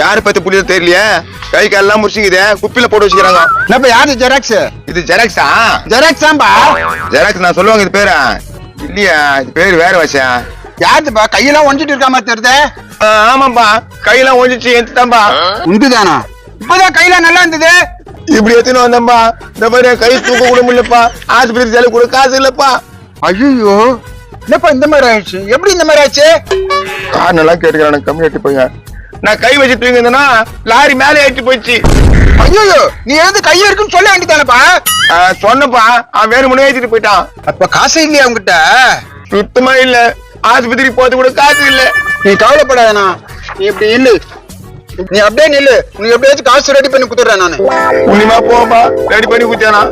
யாரு பத்தி புரியுது தெரியலையே? கை காலெல்லாம் முடிச்சுக்குதே குப்பில போட்டு வச்சுக்கிறாங்க. என்னப்பா யாரு ஜெராக்ஸ் இது ஜெராக்ஸா ஜெராக்ஸ் தான்பா. ஜெராக்ஸ் நான் சொல்லுவாங்க இது பேரா. இல்லையா இது பேர் வேற வச்சா யாருப்பா கையெல்லாம் ஒஞ்சிட்டு இருக்க மாதிரி தெரியுது. ஆமாப்பா கையெல்லாம் ஒழிச்சு எடுத்துட்டான்பா உண்டுதானா? இப்பதான் கையில நல்லா இருந்தது. இப்படி எத்தனை வந்தேன்பா. இந்த மாதிரி கை தூக்க கூட முடியலப்பா. ஆஸ்பத்திரி செலவு கூட காசு இல்லப்பா. ஐயோ என்னப்பா இந்த மாதிரி ஆயிடுச்சு? எப்படி இந்த மாதிரி ஆச்சு காரணம் எல்லாம் கேட்டுக்கிறான் கம்யூனிட்டி போய். நான் கை வச்சு தூங்கிருந்தேன்னா லாரி மேலே ஏற்றி போயிடுச்சு. ஐயோ நீ எது கைய இருக்குன்னு சொல்ல வேண்டியதானப்பா? சொன்னப்பா அவன் வேறு முன்னே ஏற்றிட்டு போயிட்டான். அப்ப காசு இல்லையா உங்ககிட்ட சுத்தமா இல்ல. ஆஸ்பத்திரி போறது கூட காசு இல்ல. நீ கவலைப்படாதண்ணா. நீ இப்படி இல்லு நீ அப்படியே நில்லு. நீ எப்படியாச்சும் காசு ரெடி பண்ணி குடுத்துறேன் நானு. உன்னிமா போப்பா ரெடி பண்ணி குத்தானா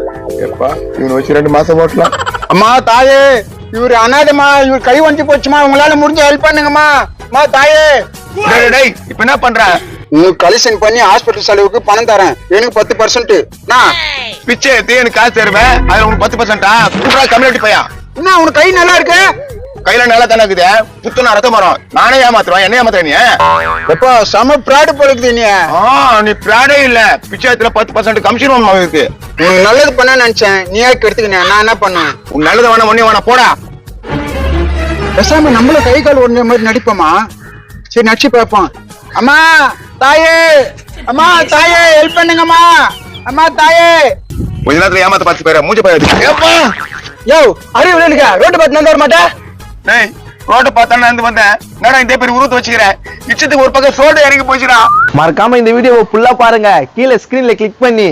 எப்பா இவனை வச்சு ரெண்டு மாசம் ஓட்டலாம். அம்மா தாயே இவர் அனாதமா இவர் கை வஞ்சி போச்சுமா உங்களால முடிஞ்ச ஹெல்ப் பண்ணுங்கம்மா. அம்மா தாயே. டேய், இப்ப என்ன பண்ற? உங்களுக்கு கலெக்ஷன் பண்ணி ஹாஸ்பிட்டல் செலவுக்கு பணம் தரேன். எனக்கு பத்து பர்சன்ட் பிச்சை எடுத்து எனக்கு காசு தருவேன் அதுல உனக்கு பத்து பர்சன்டா கூப்பிடா கம்யூனிட்டி பையா. என்ன உனக்கு கை நல்லா இருக்கு? கையில நல்லா தானே இருக்குது. புத்துனா மரம். நானே ஏமாத்துறேன். என்ன ஏமாத்துறேன் நீ? எப்பா செம ப்ராடு போடுக்குது நீ. நீ பிராடே இல்ல. பிச்சை எடுத்துல பத்து பர்சன்ட் கமிஷன் இருக்கு. உனக்கு நல்லது பண்ண நினைச்சேன். நீ யாருக்கு எடுத்துக்கினேன் நான் என்ன பண்ணேன்? உன் நல்லது வேணா ஒண்ணே வேணா போடா. பேசாம நம்மளும் கை கால் ஒண்ணு மாதிரி நடிப்போமா? சரி நடிச்சு பார்ப்போம். அம்மா தாயே அம்மா தாயே ஹெல்ப் பண்ணுங்கம்மா. அம்மா தாயே. கொஞ்ச நேரத்துல ஏமாத்த பார்த்து போயிட மூஞ்ச போயிடு ஏப்பா. யோ அறிவு இல்லைங்க ரோட்டு பார்த்து நடந்து வர மாட்டேன் டேய் ரோட்டை பார்த்தா நான் இருந்து வந்தேன். என்னடா இந்த பேர் உருவத்தை வச்சுக்கிறேன் இச்சத்துக்கு ஒரு பக்கம் சோடு இறங்கி போச்சுடா. மறக்காம இந்த வீடியோவை ஃபுல்லா பாருங்க. கீழே ஸ்கிரீன்ல கிளிக் பண்ணி.